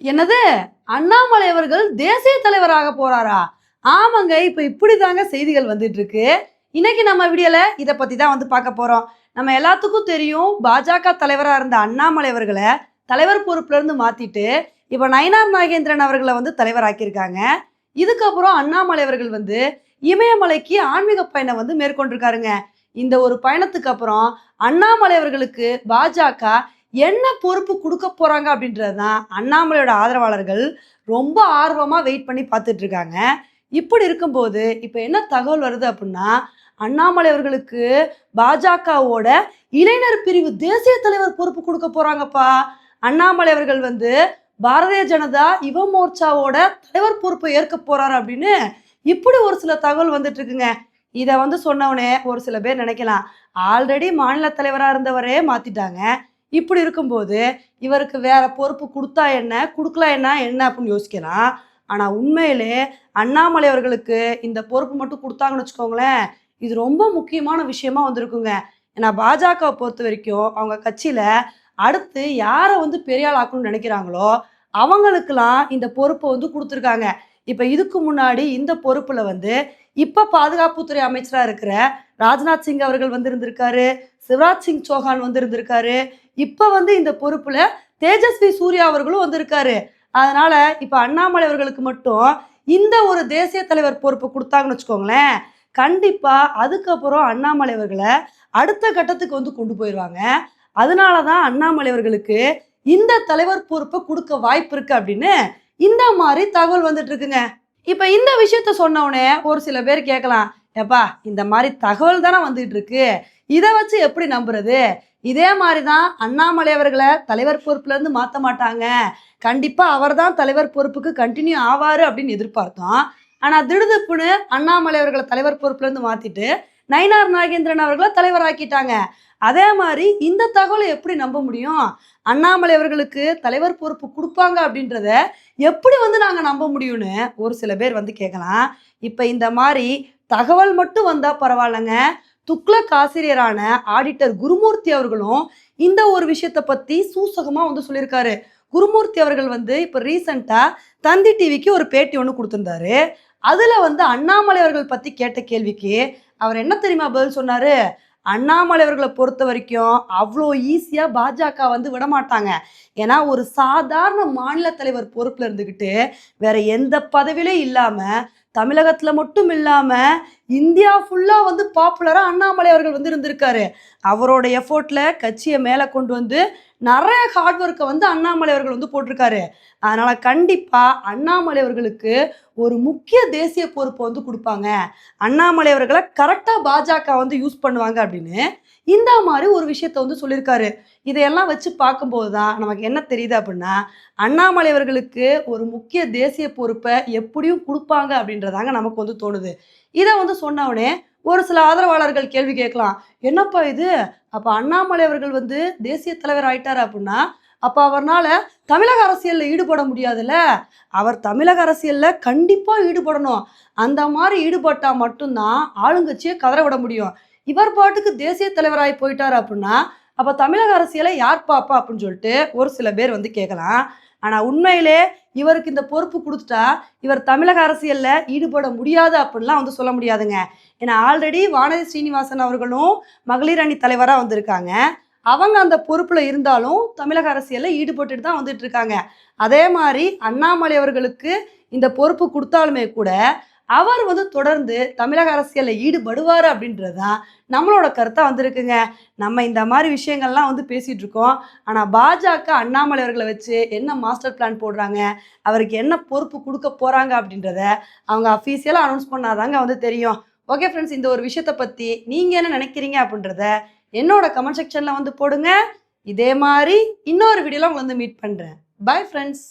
என்னது? அண்ணாமலை அவர்கள் தேசிய தலைவராக போறாரா? ஆமாங்க இப்போ இப்படி தாங்க செய்திகள் வந்துட்டு இருக்கு இன்னைக்கு நம்ம வீடியோல இதை பத்தி தான் வந்து பார்க்க போறோம். நம்ம எல்லாத்துக்கும் தெரியும் பாஜக தலைவராக இருந்த அண்ணாமலை அவர்களை தலைவர் பொறுப்புல இருந்து மாத்திட்டு இப்போ நயனார் நாகேந்திரன் அவர்களை வந்து தலைவராக்கியிருக்காங்க. இதுக்கப்புறம் அண்ணாமலை அவர்கள் வந்து இமயமலைக்கு ஆன்மீக பயணம் வந்து மேற்கொண்டிருக்காருங்க. இந்த ஒரு பயணத்துக்கு அப்புறம் அண்ணாமலை அவர்களுக்கு பாஜக என்ன பொறுப்பு கொடுக்க போகிறாங்க அப்படின்றது தான் அண்ணாமலையோட ஆதரவாளர்கள் ரொம்ப ஆர்வமாக வெயிட் பண்ணி பார்த்துட்டு இருக்காங்க. இப்படி இருக்கும்போது இப்போ என்ன தகவல் வருது அப்படின்னா அண்ணாமலை அவர்களுக்கு பாஜகவோட இளைஞர் பிரிவு தேசிய தலைவர் பொறுப்பு கொடுக்க போகிறாங்கப்பா அண்ணாமலை அவர்கள் வந்து பாரதிய ஜனதா யுவ மோர்ச்சாவோட தலைவர் பொறுப்பை ஏற்க போறாரு அப்படின்னு இப்படி ஒரு சில தகவல் வந்துட்டு இருக்குங்க. இதை வந்து சொன்னவனே ஒரு சில பேர் நினைக்கலாம். ஆல்ரெடி மாநில தலைவராக இருந்தவரே மாத்திட்டாங்க. இப்படி இருக்கும்போது இவருக்கு வேற பொறுப்பு கொடுத்தா என்ன கொடுக்கலாம் என்ன என்ன அப்படின்னு யோசிக்கலாம் ஆனால் உண்மையிலே அண்ணாமலை அவர்களுக்கு இந்த பொறுப்பு மட்டும் கொடுத்தாங்கன்னு வச்சுக்கோங்களேன் இது ரொம்ப முக்கியமான விஷயமா வந்திருக்குங்க. ஏன்னா பாஜகவை பொறுத்த வரைக்கும் அவங்க கட்சியில் அடுத்து யாரை வந்து பெரியாள் ஆக்கணும்னு நினைக்கிறாங்களோ அவங்களுக்கெல்லாம் இந்த பொறுப்பை வந்து கொடுத்துருக்காங்க. இப்போ இதுக்கு முன்னாடி இந்த பொறுப்பில் வந்து இப்போ பாதுகாப்புத்துறை அமைச்சராக இருக்கிற ராஜ்நாத் சிங் அவர்கள் வந்து இருந்திருக்காரு சிவராஜ் சிங் சௌஹான் வந்து இருந்திருக்காரு இப்போ வந்து இந்த பொறுப்பில் தேஜஸ்வி சூர்யா அவர்களும் வந்திருக்காரு. அதனால இப்போ அண்ணாமலை அவர்களுக்கு மட்டும் இந்த ஒரு தேசிய தலைவர் பொறுப்பு கொடுத்தாங்கன்னு வச்சுக்கோங்களேன் கண்டிப்பாக அதுக்கப்புறம் அண்ணாமலை அவர்களை அடுத்த கட்டத்துக்கு வந்து கொண்டு போயிடுவாங்க அதனால தான் அண்ணாமலை அவர்களுக்கு இந்த தலைவர் பொறுப்பை கொடுக்க வாய்ப்பு இருக்கு அப்படின்னு இந்த மாதிரி தகவல் வந்துட்டு இருக்குங்க இப்போ இந்த விஷயத்த சொன்ன ஒரு சில பேர் கேட்கலாம் ஏப்பா இந்த மாதிரி தகவல் தானே வந்துட்டு இருக்கு இதை வச்சு எப்படி நம்புறது? இதே மாதிரி தான் அண்ணாமலை அவர்களை தலைவர் பொறுப்புல இருந்து மாற்ற மாட்டாங்க. கண்டிப்பா அவர் தான் தலைவர் பொறுப்புக்கு கண்டினியூ ஆவாரு அப்படின்னு எதிர்பார்த்தோம். ஆனா திடுதுப்புன்னு அண்ணாமலை அவர்களை தலைவர் பொறுப்புல இருந்து மாத்திட்டு நயினார் நாகேந்திரன் அவர்களை தலைவராக்கிட்டாங்க. அதே மாதிரி இந்த தகவலை எப்படி நம்ப முடியும்? அண்ணாமலை அவர்களுக்கு தலைவர் பொறுப்பு கொடுப்பாங்க அப்படின்றத எப்படி வந்து நாங்கள் நம்ப முடியும்னு ஒரு சில பேர் வந்து கேட்கலாம் இப்போ இந்த மாதிரி தகவல் மட்டும் வந்தால் பரவாயில்லைங்க. துக்ளக் ஆசிரியரான ஆடிட்டர் குருமூர்த்தி அவர்களும் இந்த ஒரு விஷயத்தை பற்றி சூசகமாக வந்து சொல்லியிருக்காரு. குருமூர்த்தி அவர்கள் வந்து இப்போ ரீசண்டாக தந்தி டிவிக்கு ஒரு பேட்டி ஒன்று கொடுத்துருந்தாரு. அதில் வந்து அண்ணாமலை அவர்கள் பற்றி கேட்ட கேள்விக்கு அவர் என்ன தெரியுமா பதில் சொன்னார்? அண்ணாமலை அவர்களை பொறுத்த வரைக்கும் அவ்வளோ ஈஸியாக பாஜக வந்து விட மாட்டாங்க ஏன்னா ஒரு சாதாரண மாநில தலைவர் பொறுப்பில் இருந்துக்கிட்டு வேற எந்த பதவியிலும் இல்லாமல் தமிழகத்தில் மட்டும் இல்லாமல் இந்தியா ஃபுல்லாக வந்து பாப்புலராக அண்ணாமலை அவர்கள் வந்து இருந்திருக்காரு. அவரோட எஃபோர்ட்டில் கட்சியை மேலே கொண்டு வந்து நிறைய ஹார்ட் ஒர்க்கை வந்து அண்ணாமலை அவர்கள் வந்து போட்டிருக்காரு. அதனால் கண்டிப்பாக அண்ணாமலை அவர்களுக்கு ஒரு முக்கிய தேசிய பொறுப்பை வந்து கொடுப்பாங்க. அண்ணாமலை அவர்களை கரெக்டாக பாஜக வந்து யூஸ் பண்ணுவாங்க அப்படின்னு இந்த மாதிரி ஒரு விஷயத்த வந்து சொல்லியிருக்காரு. இதையெல்லாம் வச்சு பார்க்கும்போது தான் நமக்கு என்ன தெரியுது அப்படின்னா அண்ணாமலை அவர்களுக்கு ஒரு முக்கிய தேசிய பொறுப்பை எப்படியும் கொடுப்பாங்க அப்படின்றதாங்க நமக்கு வந்து தோணுது. இதை வந்து சொன்னவுடனே ஒரு சில ஆதரவாளர்கள் கேள்வி கேட்கலாம். என்னப்பா இது? அப்போ அண்ணாமலை அவர்கள் வந்து தேசிய தலைவர் ஆயிட்டார் அப்படின்னா அப்போ அவர்னால தமிழக அரசியலில் ஈடுபட முடியாதுல்ல? அவர் தமிழக அரசியலில் கண்டிப்பாக ஈடுபடணும். அந்த மாதிரி ஈடுபட்டால் மட்டும்தான் ஆளுங்கட்சியை கதற விட முடியும். இவர் பாட்டுக்கு தேசிய தலைவராகி போயிட்டார் அப்படின்னா அப்போ தமிழக அரசியலை யார் பாப்பா? அப்படின்னு சொல்லிட்டு ஒரு சில பேர் வந்து கேட்கலாம். ஆனால் உண்மையிலே இவருக்கு இந்த பொறுப்பு கொடுத்துட்டா இவர் தமிழக அரசியலில் ஈடுபட முடியாது அப்படின்லாம் வந்து சொல்ல முடியாதுங்க. ஏன்னா ஆல்ரெடி வானதி ஸ்ரீனிவாசன் அவர்களும் மகளிர் அணி தலைவராக வந்திருக்காங்க. அவங்க அந்த பொறுப்பில் இருந்தாலும் தமிழக அரசியலில் ஈடுபட்டுட்டு தான் வந்துட்டு இருக்காங்க. அதே மாதிரி அண்ணாமலை அவர்களுக்கு இந்த பொறுப்பு கொடுத்தாலுமே கூட அவர் வந்து தொடர்ந்து தமிழக அரசியலில் ஈடுபடுவார் அப்படின்றது தான் நம்மளோட கருத்தாக வந்திருக்குங்க. நம்ம இந்த மாதிரி விஷயங்கள்லாம் வந்து பேசிகிட்டு இருக்கோம். ஆனால் பாஜக அண்ணாமலை அவர்களை வச்சு என்ன மாஸ்டர் பிளான் போடுறாங்க? அவருக்கு என்ன பொறுப்பு கொடுக்க போகிறாங்க அப்படின்றத அவங்க அஃபீஷியலாக அனௌன்ஸ் பண்ணாதாங்க வந்து தெரியும். ஓகே ஃப்ரெண்ட்ஸ் இந்த ஒரு விஷயத்தை பற்றி நீங்கள் என்ன நினைக்கிறீங்க அப்படின்றத என்னோட கமெண்ட் செக்ஷனில் வந்து போடுங்க. இதே மாதிரி இன்னொரு வீடியோவில் உங்களை வந்து மீட் பண்ணுறேன் பை ஃப்ரெண்ட்ஸ்